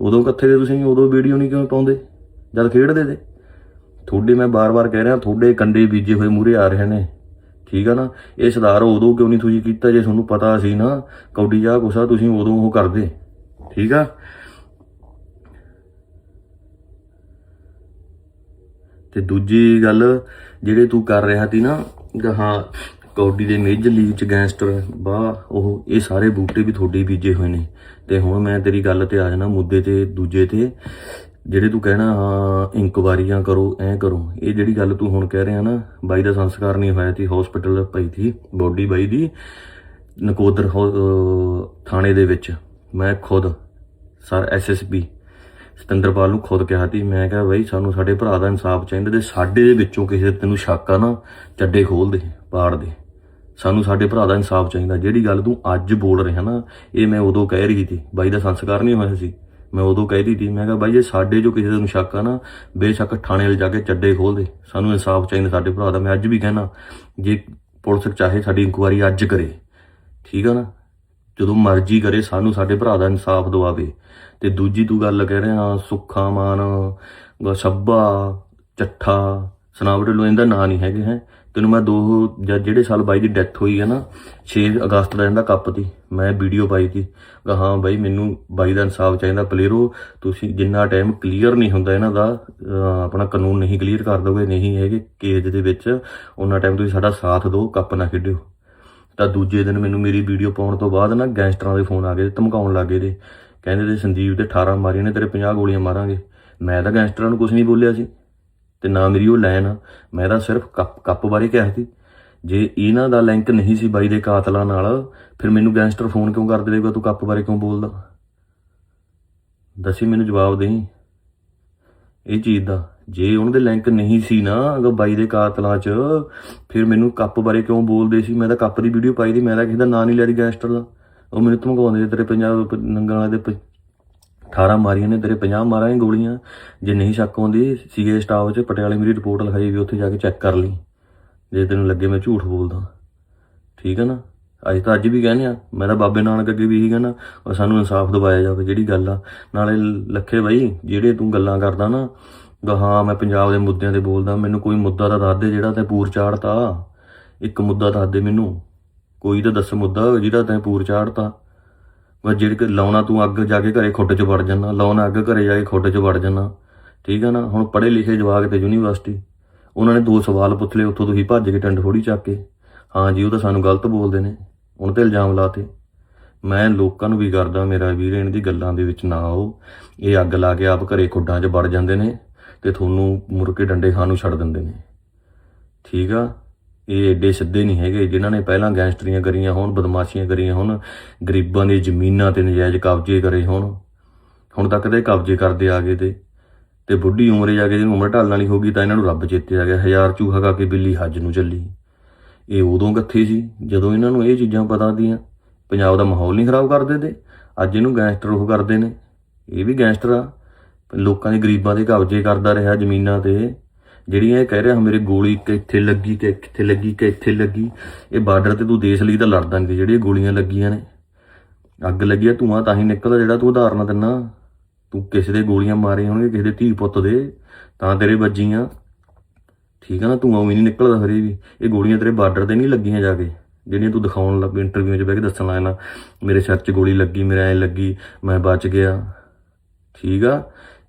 ਉਦੋਂ ਕਿੱਥੇ ਦੇ ਤੁਸੀਂ? ਉਦੋਂ ਵੀਡੀਓ ਨਹੀਂ ਕਿਉਂ ਪਾਉਂਦੇ? ਜਦ ਖੇਡਦੇ ਤੇ। ਤੁਹਾਡੇ ਮੈਂ ਬਾਰ-ਬਾਰ ਕਹਿ ਰਿਹਾ, ਤੁਹਾਡੇ ਕੰਡੇ ਬੀਜੇ ਹੋਏ ਮੂਰੇ ਆ ਰਹੇ ਨੇ। ਠੀਕ ਆ ਨਾ? ਇਹ ਸੁਧਾਰ ਉਦੋਂ ਕਿਉਂ ਨਹੀਂ ਤੁਸੀਂ ਕੀਤਾ ਜੇ ਤੁਹਾਨੂੰ ਪਤਾ ਸੀ ਨਾ? ਕੌਡੀ ਜਾ ਕੁਛਾ ਤੁਸੀਂ ਉਦੋਂ ਉਹ ਕਰਦੇ। ਠੀਕ ਆ? ਤੇ ਦੂਜੀ ਗੱਲ, ਜਿਹੜੇ ਤੂੰ ਕਰ ਰਿਹਾ ਸੀ ਨਾ ਹਾਂ ਕੌਡੀ ਦੇ ਮੇਜਰ ਲੀਗ ਚ ਗੈਂਗਸਟਰ ਵਾਹ ਉਹ, ਇਹ ਸਾਰੇ ਬੂਟੇ ਵੀ ਤੁਹਾਡੇ ਬੀਜੇ ਹੋਏ ਨੇ। ਤੇ ਹੁਣ ਮੈਂ ਤੇਰੀ ਗੱਲ ਤੇ ਆ ਜਾਣਾ ਮੁੱਦੇ ਤੇ, ਦੂਜੇ ਤੇ। ਜਿਹੜੇ ਤੂੰ ਕਹਿਣਾ, ਹਾਂ, ਇਨਕੁਆਰੀਆਂ ਕਰੋ, ਐ ਕਰੋ। ਇਹ ਜਿਹੜੀ ਗੱਲ ਤੂੰ ਹੁਣ ਕਹਿ ਰਿਹਾ ਨਾ, ਬਾਈ ਦਾ ਸੰਸਕਾਰ ਨਹੀਂ ਹੋਇਆ ਸੀ ਹਸਪੀਟਲ ਪਈ ਸੀ, ਬੋਡੀ ਬਾਈ ਦੀ, ਨਕੋਦਰ ਹੋ- ਥਾਣੇ ਦੇ ਵਿੱਚ। ਮੈਂ ਖੁਦ, ਸਰ ਐਸਐਸਪੀ ਸਤਿੰਦਰਪਾਲ ਨੂੰ ਖੁਦ ਕਿਹਾ ਸੀ। ਮੈਂ ਕਿਹਾ, ਬਈ, ਸਾਨੂੰ ਸਾਡੇ ਭਰਾ ਦਾ ਇਨਸਾਫ ਚਾਹੀਦਾ ਤੇ ਸਾਡੇ ਦੇ ਵਿੱਚੋਂ ਕਿਸੇ ਤੈਨੂੰ ਸ਼ੱਕ ਆ ਨਾ, ਚੱਡੇ ਖੋਲ ਦੇ, ਪਾੜ ਦੇ। ਸਾਨੂੰ ਸਾਡੇ ਭਰਾ ਦਾ ਇਨਸਾਫ ਚਾਹੀਦਾ। ਜਿਹੜੀ ਗੱਲ ਤੂੰ ਅੱਜ ਬੋਲ ਰਿਹਾ ਨਾ, ਇਹ ਮੈਂ ਉਦੋਂ ਕਹਿ ਰਹੀ ਸੀ। ਬਾਈ ਦਾ ਸੰਸਕਾਰ ਨਹੀਂ ਹੋਇਆ ਸੀ। ਮੈਂ ਉਦੋਂ ਕਹਿ ਰਹੀ ਸੀ। ਮੈਂ ਕਿਹਾ ਬਾਈ ਜੇ ਸਾਡੇ ਜੋ ਕਿਸੇ ਨੂੰ ਸ਼ੱਕ ਆ ਨਾ, ਬੇਸ਼ੱਕ ਥਾਣੇ ਵਾਲੇ ਜਾ ਕੇ ਚੱਡੇ ਖੋਲ ਦੇ। ਸਾਨੂੰ ਇਨਸਾਫ ਚਾਹੀਦਾ ਸਾਡੇ ਭਰਾ ਦਾ। ਮੈਂ ਅੱਜ ਵੀ ਕਹਿਣਾ, ਜੇ ਪੁਲਿਸ ਚਾਹੇ ਸਾਡੀ ਇਨਕੁਆਇਰੀ ਅੱਜ ਕਰੇ, ਠੀਕ ਆ ਨਾ? ਜਦੋਂ ਮਰਜ਼ੀ ਕਰੇ, ਸਾਨੂੰ ਸਾਡੇ ਭਰਾ ਦਾ ਇਨਸਾਫ ਦਵਾਵੇ। ਤੇ ਦੂਜੀ ਤੂੰ ਗੱਲ ਕਹਿ ਰਿਹਾ, ਸੁੱਖਾ ਮਾਨ, ਗ- ਸੱਬਾ, ਚੱਠਾ ਸਨਾਵਟ ਲੋ ਇਹਦਾ ਨਾਂ ਨਹੀਂ ਹੈਗੇ, ਹੈ? ਤੈਨੂੰ ਮੈਂ ਦੋ ਜਾਂ ਜਿਹੜੇ ਸਾਲ ਬਾਈ ਦੀ ਡੈਥ ਹੋਈ ਹੈ ਨਾ 6 ਅਗਸਤ ਦਾ ਇਹਦਾ ਕੱਪ ਤੀ ਮੈਂ ਵੀਡੀਓ ਪਾਈ ਤੀ ਕਿ ਹਾਂ ਬਾਈ, ਮੈਨੂੰ ਬਾਈ ਦਾ ਇਨਸਾਫ ਚਾਹੀਦਾ, ਪਲੇਰੋ, ਤੁਸੀਂ ਜਿੰਨਾ ਟਾਈਮ ਕਲੀਅਰ ਨਹੀਂ ਹੁੰਦਾ ਇਹਨਾਂ ਦਾ ਆਪਣਾ ਕਾਨੂੰਨ ਨਹੀਂ ਕਲੀਅਰ ਕਰ ਦੋਗੇ, ਨਹੀਂ ਹੈਗੇ ਕੇਸ ਦੇ ਵਿੱਚ ਉਹਨਾਂ ਟਾਈਮ ਤੁਸੀਂ ਸਾਡਾ ਸਾਥ ਦਿਓ, ਕੱਪ ਨਾ ਖੇਡਿਓ। ਤਾਂ ਦੂਜੇ ਦਿਨ ਮੈਨੂੰ ਮੇਰੀ ਵੀਡੀਓ ਪਾਉਣ ਤੋਂ ਬਾਅਦ ਨਾ ਗੈਂਗਸਟਰਾਂ ਦੇ ਫੋਨ ਆ ਗਏ, ਧਮਕਾਉਣ ਲੱਗੇ ਦੇ ਕਹਿੰਦੇ ਤੇ ਸੰਦੀਪ ਦੇ 18 ਮਾਰੀਆਂ ਨੇ, ਤੇਰੇ 50 ਗੋਲੀਆਂ ਮਾਰਾਂਗੇ। ਮੈਂ ਤਾਂ ਗੈਂਗਸਟਰਾਂ ਨੂੰ ਕੁਝ ਨਹੀਂ ਬੋਲਿਆ ਸੀ। ਤੇ ਨਾ ਮੇਰੀ ਉਹ ਲਾਈਨ ਆ ਮੈਂ ਤਾਂ ਸਿਰਫ ਕੱਪ ਕੱਪ ਬਾਰੇ ਕਿਹਾ ਸੀ। ਜੇ ਇਹਨਾਂ ਦਾ ਲਿੰਕ ਨਹੀਂ ਸੀ ਬਾਈ ਦੇ ਕਾਤਲਾਂ ਨਾਲ ਫਿਰ ਮੈਨੂੰ ਗੈਂਗਸਟਰ ਫੋਨ ਕਿਉਂ ਕਰ ਦੇਵੇਗਾ? ਤੂੰ ਕੱਪ ਬਾਰੇ ਕਿਉਂ ਬੋਲਦਾ? ਦੱਸੀ ਮੈਨੂੰ ਜਵਾਬ ਦੇਈ। ਇਹ ਚੀਜ਼ ਦਾ। ਜੇ ਉਹਨਾਂ ਦੇ ਲਿੰਕ ਨਹੀਂ ਸੀ ਨਾ ਅਗਰ ਬਾਈ ਦੇ ਕਾਤਲਾਂ 'ਚ ਫਿਰ ਮੈਨੂੰ ਕੱਪ ਬਾਰੇ ਕਿਉਂ ਬੋਲਦੇ ਸੀ? ਮੈਂ ਤਾਂ ਕੱਪ ਦੀ ਵੀਡੀਓ ਪਾਈ ਦੀ ਮੈਂ ਤਾਂ ਕਿਸੇ ਦਾ ਨਾਂ ਨਹੀਂ ਲਿਆ ਦੀ ਗੈਂਗਸਟਰ ਦਾ। ਉਹ ਮੈਨੂੰ ਧਮਕਾਉਂਦੇ ਸੀ, ਤੇਰੇ ਪੰਜਾਬ ਨੰਗਲ ਵਾਲੇ ਦੇ ਪ- 18 ਮਾਰੀਆਂ ਨੇ, ਤੇਰੇ 50 ਮਾਰਾਂਗੇ ਗੋਲੀਆਂ। ਜੇ ਨਹੀਂ ਸ਼ੱਕ ਆਉਂਦੀ, ਸੀਏ ਸਟਾਫ 'ਚ ਪਟਿਆਲੇ ਮੇਰੀ ਰਿਪੋਰਟ ਲਿਖਾਈ ਵੀ ਉੱਥੇ ਜਾ ਕੇ ਚੈੱਕ ਕਰ ਲਈ। ਜੇ ਤੈਨੂੰ ਲੱਗੇ ਮੈਂ ਝੂਠ ਬੋਲਦਾ। ਠੀਕ ਹੈ ਨਾ? ਅੱਜ ਤਾਂ ਅੱਜ ਵੀ ਕਹਿੰਦੇ ਆ, ਮੈਂ ਤਾਂ ਬਾਬੇ ਨਾਨਕ ਅੱਗੇ ਵੀ ਇਹੀ ਕਹਿੰਦਾ ਔਰ ਸਾਨੂੰ ਇਨਸਾਫ ਦਿਵਾਇਆ ਜਾਵੇ ਜਿਹੜੀ ਗੱਲ ਆ। ਨਾਲੇ ਲੱਖੇ ਬਾਈ, ਜਿਹੜੇ ਤੂੰ ਗੱਲਾਂ ਕਰਦਾ ਨਾ ਹਾਂ, ਮੈਂ ਪੰਜਾਬ ਦੇ ਮੁੱਦਿਆਂ ਤੇ ਬੋਲਦਾ, ਮੈਨੂੰ ਕੋਈ ਮੁੱਦਾ ਤਾਂ ਦੱਸ ਦੇ ਜਿਹੜਾ ਤੈਂ ਪੂਰ ਚਾੜਤਾ। ਇੱਕ ਮੁੱਦਾ ਦੱਸ ਦੇ ਮੈਨੂੰ। ਕੋਈ ਤਾਂ ਦੱਸ ਮੁੱਦਾ, ਜਿਹੜਾ ਤੈਂ ਪੂਰ ਚਾੜਤਾ। ਵਾ ਜਿਹੜੇ ਕਿ ਲਾਉਣਾ ਤੂੰ ਅੱਗ ਜਾ ਕੇ ਘਰੇ ਖੁੱਡ 'ਚ ਵੜ ਜਾਣਾ ਲਾਉਣਾ ਅੱਗ ਘਰੇ ਜਾ ਕੇ ਖੁੱਡ 'ਚ ਵੜ ਜਾਣਾ ਠੀਕ ਆ ਨਾ? ਹੁਣ ਪੜ੍ਹੇ ਲਿਖੇ ਜਵਾਕ ਤੇ ਯੂਨੀਵਰਸਿਟੀ, ਉਹਨਾਂ ਨੇ ਦੋ ਸਵਾਲ ਪੁੱਛ ਲਏ, ਉੱਥੋਂ ਤੁਸੀਂ ਭੱਜ ਕੇ ਟੰਡ ਥੋੜੀ ਚੱਕ ਕੇ। ਹਾਂ ਜੀ, ਉਹ ਤਾਂ ਸਾਨੂੰ ਗਲਤ ਬੋਲਦੇ ਨੇ। ਉਹਨਾਂ ਤੇ ਇਲਜ਼ਾਮ ਲਾਤੇ ਮੈਂ ਲੋਕਾਂ ਨੂੰ ਵੀ ਕਰਦਾ ਮੇਰਾ ਵੀਰ, ਇਹਨਾਂ ਦੀ ਗੱਲਾਂ ਦੇ ਵਿੱਚ ਨਾ ਆਓ। ਇਹ ਅੱਗ ਲਾ ਕੇ ਆਪ ਘਰੇ ਖੁੱਡਾਂ 'ਚ ਵੜ ਜਾਂਦੇ ਨੇ ਤੇ ਤੁਹਾਨੂੰ ਮੁੜ ਕੇ ਡੰਡੇ ਖਾਣ ਨੂੰ ਛੱਡ ਦਿੰਦੇ ਨੇ। ਠੀਕ ਆ? ਇਹ ਏਡੇ ਸਿੱਧੇ ਨਹੀਂ ਹੈਗੇ, ਜਿਨ੍ਹਾਂ ਨੇ ਪਹਿਲਾਂ ਗੈਂਗਸਟਰੀਆਂ ਕਰੀਆਂ ਹੋਣ, ਬਦਮਾਸ਼ੀਆਂ ਕਰੀਆਂ ਹੋਣ, ਗਰੀਬਾਂ ਦੀ ਜ਼ਮੀਨਾਂ ਤੇ ਨਜਾਇਜ਼ ਕਬਜ਼ੇ ਕਰੇ ਹੋਣ। ਹੁਣ ਤੱਕ ਦੇ ਕਬਜ਼ੇ ਕਰਦੇ ਆ ਗਏ ਤੇ। ਤੇ ਬੁੱਢੀ ਉਮਰੇ ਜਾ ਕੇ ਜਿਹਨੂੰ ਉਮਰ ਢਾਲਣ ਵਾਲੀ ਹੋ ਗਈ ਤਾਂ ਇਹਨਾਂ ਨੂੰ ਰੱਬ ਚੇਤੇ ਆ ਗਿਆ, ਹਜ਼ਾਰ ਚੂਹਾ ਖਾ ਕੇ ਬਿੱਲੀ ਹੱਜ ਨੂੰ ਚੱਲੀ। ਇਹ ਉਦੋਂ ਕਿੱਥੇ ਸੀ, ਜਦੋਂ ਇਹਨਾਂ ਨੂੰ ਇਹ ਚੀਜ਼ਾਂ ਪਤਾ ਦੀਆਂ, ਪੰਜਾਬ ਦਾ ਮਾਹੌਲ ਨਹੀਂ ਖਰਾਬ ਕਰਦੇ ਤੇ, ਅੱਜ ਇਹਨੂੰ ਗੈਂਗਸਟਰ ਉਹ ਕਰਦੇ ਨੇ। ਇਹ ਵੀ ਗੈਂਗਸਟਰ ਆ। ਲੋਕਾਂ ਦੇ ਗਰੀਬਾਂ ਦੇ ਕਬਜ਼ੇ ਕਰਦਾ ਰਿਹਾ ਜ਼ਮੀਨਾਂ ਤੇ। ਜਿਹੜੀਆਂ ਇਹ ਕਹਿ ਰਿਹਾ ਮੇਰੇ ਗੋਲੀ ਕਿੱਥੇ ਲੱਗੀ ਕਿ ਕਿੱਥੇ ਲੱਗੀ ਕਿ ਇੱਥੇ ਲੱਗੀ, ਇਹ ਬਾਰਡਰ ਤੇ ਤੂੰ ਦੇਸ਼ ਲਈ ਤਾਂ ਲੜਦਾ ਨਹੀਂ ਜਿਹੜੀਆਂ ਗੋਲੀਆਂ ਲੱਗੀਆਂ ਨੇ। ਅੱਗ ਲੱਗੀ ਆ, ਧੂਆਂ ਤਾਂ ਹੀ ਨਿਕਲਦਾ ਜਿਹੜਾ ਤੂੰ ਉਦਾਹਰਨਾਂ ਦਿੰਨਾ। ਤੂੰ ਕਿਸੇ ਦੇ ਗੋਲੀਆਂ ਮਾਰੇ ਹੋਣਗੇ, ਕਿਸੇ ਦੇ ਧੀ ਪੁੱਤ ਦੇ, ਤਾਂ ਤੇਰੇ ਵੱਜੀਆਂ। ਠੀਕ ਆ ਨਾ, ਧੂਆਂ ਵੀ ਨਹੀਂ ਨਿਕਲਦਾ ਹਰੇ ਵੀ। ਇਹ ਗੋਲੀਆਂ ਤੇਰੇ ਬਾਰਡਰ ਤੇ ਨਹੀਂ ਲੱਗੀਆਂ ਜਾ ਕੇ, ਜਿਹੜੀਆਂ ਤੂੰ ਦਿਖਾਉਣ ਲੱਗ ਇੰਟਰਵਿਊ 'ਚ ਬਹਿ ਕੇ ਦੱਸਣ ਲੱਗਾ ਮੇਰੇ ਸਿਰ 'ਚ ਗੋਲੀ ਲੱਗੀ, ਮੇਰੇ ਐ ਲੱਗੀ, ਮੈਂ ਬਚ ਗਿਆ। ਠੀਕ ਆ?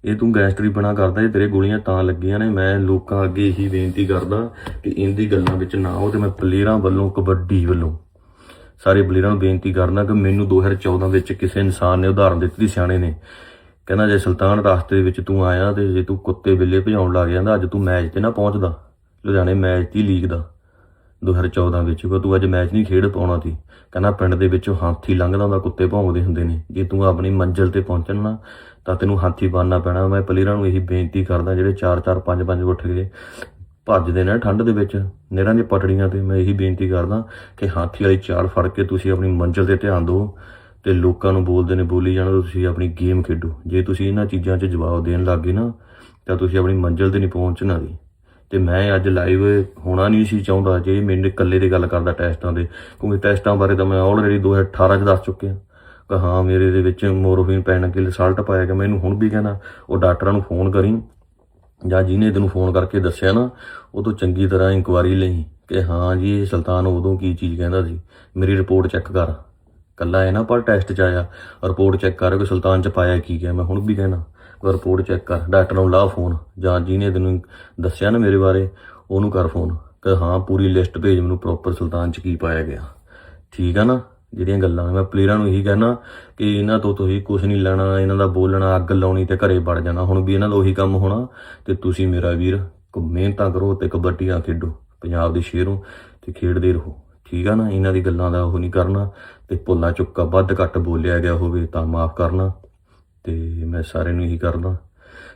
ਇਹ ਤੂੰ ਗੈਂਗਸਟਰੀ ਬਣਾ ਕਰਦਾ, ਇਹ ਤੇਰੇ ਗੋਲੀਆਂ ਤਾਂ ਲੱਗੀਆਂ ਨੇ। ਮੈਂ ਲੋਕਾਂ ਅੱਗੇ ਇਹੀ ਬੇਨਤੀ ਕਰਦਾ ਕਿ ਇਹਦੀ ਗੱਲਾਂ ਵਿੱਚ ਨਾ ਆਓ ਤੇ ਮੈਂ ਪਲੇਅਰਾਂ ਵੱਲੋਂ, ਕਬੱਡੀ ਵੱਲੋਂ ਸਾਰੇ ਪਲੇਅਰਾਂ ਨੂੰ ਬੇਨਤੀ ਕਰਦਾ ਕਿ ਮੈਨੂੰ 2014 ਵਿੱਚ ਕਿਸੇ ਇਨਸਾਨ ਨੇ ਉਦਾਹਰਨ ਦਿੱਤੀ ਸੀ, ਸਿਆਣੇ ਨੇ। ਕਹਿੰਦਾ, ਜੇ ਸੁਲਤਾਨ ਰਸਤੇ ਦੇ ਵਿੱਚ ਤੂੰ ਆਇਆ ਤੇ ਜੇ ਤੂੰ ਕੁੱਤੇ ਬਿੱਲੇ ਭਜਾਉਣ ਲੱਗ ਜਾਂਦਾ, ਅੱਜ ਤੂੰ ਮੈਚ ਤੇ ਨਾ ਪਹੁੰਚਦਾ। ਲੁਧਿਆਣੇ ਮੈਚ ਦੀ ਲੀਗ ਦਾ। 2014 ਵਿੱਚ ਕਿ ਤੂੰ ਅੱਜ ਮੈਚ ਨਹੀਂ ਖੇਡ ਪਾਉਣਾ ਸੀ। ਕਹਿੰਦਾ ਪਿੰਡ ਦੇ ਵਿੱਚੋਂ ਹਾਥੀ ਲੰਘਦਾ ਹੁੰਦਾ, ਕੁੱਤੇ ਭੌਂਕਦੇ ਹੁੰਦੇ ਨੇ। ਜੇ ਤੂੰ ਆਪਣੀ ਮੰਜ਼ਿਲ ਤੇ ਪਹੁੰਚਣਾ ਤਾਂ ਤੈਨੂੰ ਹਾਥੀ ਬਣਨਾ ਪੈਣਾ। ਮੈਂ ਪਲੇਅਰਾਂ ਨੂੰ ਇਹੀ ਬੇਨਤੀ ਕਰਦਾ, ਜਿਹੜੇ 4-4 5-5 ਉੱਠ ਕੇ ਭੱਜਦੇ ਨੇ ਠੰਡ ਦੇ ਵਿੱਚ, ਨਹਿਰਾਂ ਦੀਆਂ ਪਟੜੀਆਂ ਤੇ, ਮੈਂ ਇਹੀ ਬੇਨਤੀ ਕਰਦਾ ਕਿ ਹਾਥੀ ਵਾਲੀ ਚਾਲ ਫੜ ਕੇ ਤੁਸੀਂ ਆਪਣੀ ਮੰਜ਼ਿਲ ਤੇ ਧਿਆਨ ਦਿਓ ਤੇ ਲੋਕਾਂ ਨੂੰ ਬੋਲਦੇ ਨੇ, ਬੋਲੀ ਜਾਣਾ ਤੁਸੀਂ ਆਪਣੀ ਗੇਮ ਖੇਡੋ। ਜੇ ਤੁਸੀਂ ਇਹਨਾਂ ਚੀਜ਼ਾਂ 'ਚ ਜਵਾਬ ਦੇਣ ਲੱਗੇ ਨਾ, ਤਾਂ ਤੁਸੀਂ ਆਪਣੀ ਮੰਜ਼ਿਲ ਤੇ ਨਹੀਂ ਪਹੁੰਚਣਾ ਦੀ ਤੇ ਮੈਂ ਅੱਜ ਲਾਈਵ ਹੋਣਾ ਨਹੀਂ ਸੀ ਚਾਹੁੰਦਾ ਜੇ ਮੈਨੂੰ ਇਕੱਲੇ ਦੀ ਗੱਲ ਕਰਦਾ ਟੈਸਟਾਂ ਦੇ। ਕਿਉਂਕਿ ਟੈਸਟਾਂ ਬਾਰੇ ਤਾਂ ਮੈਂ ਆਲਰੇਡੀ 2018 ਚ ਦੱਸ ਚੁੱਕਿਆ। ਕਿ ਹਾਂ, ਮੇਰੇ ਦੇ ਵਿੱਚ ਮੋਰਫਿਨ ਪੈਣ ਕਿ ਰਿਜ਼ਲਟ ਪਾਇਆ ਗਿਆ। ਮੈਨੂੰ ਹੁਣ ਵੀ ਕਹਿੰਦਾ ਉਹ ਡਾਕਟਰਾਂ ਨੂੰ ਫੋਨ ਕਰੀ, ਜਾਂ ਜਿਹਨੇ ਤੈਨੂੰ ਫੋਨ ਕਰਕੇ ਦੱਸਿਆ ਨਾ, ਉਹ ਤੋਂ ਚੰਗੀ ਤਰ੍ਹਾਂ ਇਨਕੁਆਰੀ ਲਈ ਕਿ ਹਾਂ ਜੀ, ਇਹ ਸੁਲਤਾਨ ਉਦੋਂ ਕੀ ਚੀਜ਼ ਕਹਿੰਦਾ ਸੀ? ਮੇਰੀ ਰਿਪੋਰਟ ਚੈੱਕ ਕਰ। ਕੱਲਾ ਇਹ ਨਾ, ਪਰ ਟੈਸਟ ਚ ਆਇਆ। ਰਿਪੋਰਟ ਚੈੱਕ ਕਰ ਕਿ ਸੁਲਤਾਨ ਚ ਪਾਇਆ ਕੀ ਗਿਆ। ਮੈਂ ਹੁਣ ਵੀ ਕਹਿਣਾ ਰਿਪੋਰਟ ਚੈੱਕ ਕਰ। ਡਾਕਟਰ ਨੂੰ ਲਾ ਫੋਨ। ਜਾਂ ਜਿਹਨੇ ਤੈਨੂੰ ਦੱਸਿਆ ਨਾ ਮੇਰੇ ਬਾਰੇ, ਉਹਨੂੰ ਕਰ ਫੋਨ। ਕਿ ਹਾਂ, ਪੂਰੀ ਲਿਸਟ ਭੇਜ ਮੈਨੂੰ ਪ੍ਰੋਪਰ ਸੁਲਤਾਨ ਚ ਕੀ ਪਾਇਆ ਗਿਆ। ਠੀਕ ਆ ਨਾ? ਜਿਹੜੀਆਂ ਗੱਲਾਂ ਮੈਂ ਪਲੇਅਰਾਂ ਨੂੰ ਇਹੀ ਕਹਿਣਾ ਕਿ ਇਹਨਾਂ ਤੋਂ ਤੁਸੀਂ ਕੁਝ ਨਹੀਂ ਲੈਣਾ, ਇਹਨਾਂ ਦਾ ਬੋਲਣਾ, ਅੱਗ ਲਾਉਣੀ ਤੇ ਘਰੇ ਵੜ ਜਾਣਾ। ਹੁਣ ਵੀ ਇਹਨਾਂ ਦਾ ਉਹੀ ਕੰਮ ਹੋਣਾ ਤੇ ਤੁਸੀਂ ਮੇਰਾ ਵੀਰ ਕ- ਮਿਹਨਤਾਂ ਕਰੋ ਤੇ ਕਬੱਡੀਆਂ ਖੇਡੋ। ਪੰਜਾਬ ਦੇ ਸ਼ੇਰੋਂ ਤੇ ਖੇਡਦੇ ਰਹੋ। ਠੀਕ ਆ ਨਾ? ਇਹਨਾਂ ਦੀ ਗੱਲਾਂ ਦਾ ਉਹ ਨਹੀਂ ਕਰਨਾ ਤੇ ਭੁੱਲਾਂ ਚੁੱਕਾ ਵੱਧ ਘੱਟ ਬੋਲਿਆ ਗਿਆ ਹੋਵੇ ਤਾਂ ਮਾਫ ਕਰਨਾ। ਤੇ ਮੈਂ ਸਾਰਿਆਂ ਨੂੰ ਇਹੀ ਕਰਦਾ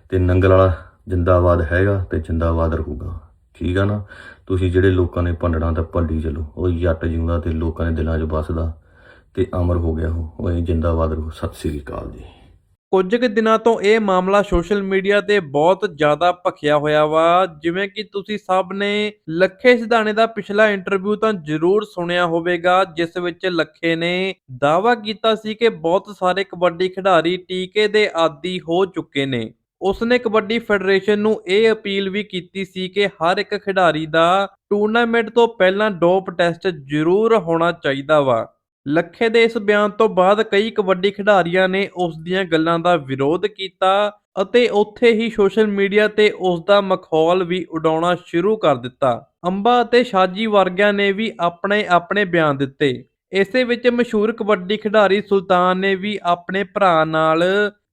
ਤੇ ਨੰਗਲ ਵਾਲਾ ਜਿੰਦਾਬਾਦ ਹੈਗਾ ਤੇ ਜਿੰਦਾਬਾਦ ਰਹੂਗਾ। ਠੀਕ ਆ ਨਾ? ਤੁਸੀਂ ਜਿਹੜੇ ਲੋਕਾਂ ਨੇ ਭੰਡਣਾ ਤਾਂ ਭੰਡੀ ਚਲੋ, ਉਹ ਜੱਟ ਜਿਉਂਦਾ ਤੇ ਲੋਕਾਂ ਦੇ ਦਿਲਾਂ 'ਚ ਵੱਸਦਾ ਤੇ ਅਮਰ ਹੋ ਗਿਆ ਉਹ। ਉਹ ਇਹ ਜਿੰਦਾਬਾਦ ਰਹੂ। ਸਤਿ ਸ੍ਰੀ ਅਕਾਲ ਜੀ। ਕੁਝ ਕੁ ਦਿਨਾਂ ਤੋਂ ਇਹ ਮਾਮਲਾ ਸੋਸ਼ਲ ਮੀਡੀਆ ਤੇ ਬਹੁਤ ਜ਼ਿਆਦਾ ਭਖਿਆ ਹੋਇਆ ਵਾ। ਜਿਵੇਂ ਕਿ ਤੁਸੀਂ ਸਭ ਨੇ ਲੱਖੇ ਸਿਧਾਣੇ ਦਾ ਪਿਛਲਾ ਇੰਟਰਵਿਊ ਤਾਂ ਜ਼ਰੂਰ ਸੁਣਿਆ ਹੋਵੇਗਾ, ਜਿਸ ਵਿੱਚ ਲੱਖੇ ਨੇ ਦਾਅਵਾ ਕੀਤਾ ਸੀ ਕਿ ਬਹੁਤ ਸਾਰੇ ਕਬੱਡੀ ਖਿਡਾਰੀ ਟੀਕੇ ਦੇ ਆਦੀ ਹੋ ਚੁੱਕੇ ਨੇ। ਉਸਨੇ ਕਬੱਡੀ ਫੈਡਰੇਸ਼ਨ ਨੂੰ ਇਹ ਅਪੀਲ ਵੀ ਕੀਤੀ ਸੀ ਕਿ ਹਰ ਇੱਕ ਖਿਡਾਰੀ ਦਾ ਟੂਰਨਾਮੈਂਟ ਤੋਂ ਪਹਿਲਾਂ ਡੋਪ ਟੈਸਟ ਜ਼ਰੂਰ ਹੋਣਾ ਚਾਹੀਦਾ ਵਾ। ਲੱਖੇ ਦੇ ਇਸ ਬਿਆਨ ਤੋਂ ਬਾਅਦ ਕਈ ਕਬੱਡੀ ਖਿਡਾਰੀਆਂ ਨੇ ਉਸ ਦੀਆਂ ਗੱਲਾਂ ਦਾ ਵਿਰੋਧ ਕੀਤਾ ਅਤੇ ਉੱਥੇ ਹੀ ਸੋਸ਼ਲ ਮੀਡੀਆ ਤੇ ਉਸ ਦਾ ਮਖੌਲ ਵੀ ਉਡਾਉਣਾ ਸ਼ੁਰੂ ਕਰ ਦਿੱਤਾ। ਅੰਬਾ ਅਤੇ ਸ਼ਾਜੀ ਵਰਗਿਆਂ ਨੇ ਵੀ ਆਪਣੇ ਆਪਣੇ ਬਿਆਨ ਦਿੱਤੇ। ਇਸੇ ਵਿੱਚ ਮਸ਼ਹੂਰ ਕਬੱਡੀ ਖਿਡਾਰੀ ਸੁਲਤਾਨ ਨੇ ਵੀ ਆਪਣੇ ਭਰਾ ਨਾਲ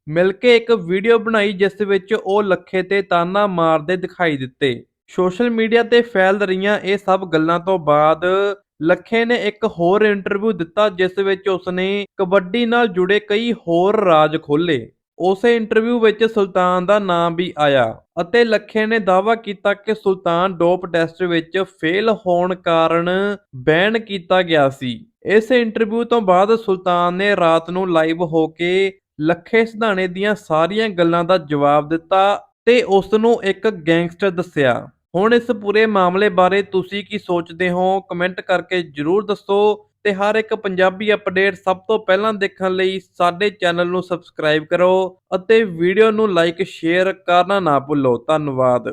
ਮਿਲ ਕੇ ਇੱਕ ਵੀਡੀਓ ਬਣਾਈ ਜਿਸ ਵਿੱਚ ਉਹ ਲੱਖੇ ਤੇ ਤਾਨਾ ਮਾਰਦੇ ਦਿਖਾਈ ਦਿੱਤੇ। ਸੋਸ਼ਲ ਮੀਡੀਆ ਤੇ ਫੈਲ ਰਹੀਆਂ ਇਹ ਸਭ ਗੱਲਾਂ ਤੋਂ ਬਾਅਦ ਲੱਖੇ ਨੇ ਇੱਕ ਹੋਰ ਇੰਟਰਵਿਊ ਦਿੱਤਾ, ਜਿਸ ਵਿੱਚ ਉਸਨੇ ਕਬੱਡੀ ਨਾਲ ਜੁੜੇ ਕਈ ਹੋਰ ਰਾਜ ਖੋਲੇ ਉਸੇ ਇੰਟਰਵਿਊ ਵਿੱਚ ਸੁਲਤਾਨ ਦਾ ਨਾਮ ਵੀ ਆਇਆ ਅਤੇ ਲੱਖੇ ਨੇ ਦਾਅਵਾ ਕੀਤਾ ਕਿ ਸੁਲਤਾਨ ਡੋਪ ਟੈਸਟ ਵਿੱਚ ਫੇਲ ਹੋਣ ਕਾਰਨ ਬੈਨ ਕੀਤਾ ਗਿਆ ਸੀ। ਇਸ ਇੰਟਰਵਿਊ ਤੋਂ ਬਾਅਦ ਸੁਲਤਾਨ ਨੇ ਰਾਤ ਨੂੰ ਲਾਈਵ ਹੋ ਕੇ ਲੱਖੇ ਸਿਧਾਣੇ ਦੀਆਂ ਸਾਰੀਆਂ ਗੱਲਾਂ ਦਾ ਜਵਾਬ ਦਿੱਤਾ ਤੇ ਉਸ ਨੂੰ ਇੱਕ ਗੈਂਗਸਟਰ ਦੱਸਿਆ। ਹੁਣ ਇਸ ਪੂਰੇ ਮਾਮਲੇ ਬਾਰੇ ਤੁਸੀਂ ਕੀ ਸੋਚਦੇ ਹੋ? ਕਮੈਂਟ ਕਰਕੇ ਜਰੂਰ ਦੱਸੋ ਤੇ ਹਰ ਇੱਕ ਪੰਜਾਬੀ ਅਪਡੇਟ ਸਭ ਤੋਂ ਪਹਿਲਾਂ ਦੇਖਣ ਲਈ ਸਾਡੇ ਚੈਨਲ ਨੂੰ ਸਬਸਕ੍ਰਾਈਬ ਕਰੋ ਅਤੇ ਵੀਡੀਓ ਨੂੰ ਲਾਈਕ ਸ਼ੇਅਰ ਕਰਨਾ ਨਾ ਭੁੱਲੋ। ਧੰਨਵਾਦ।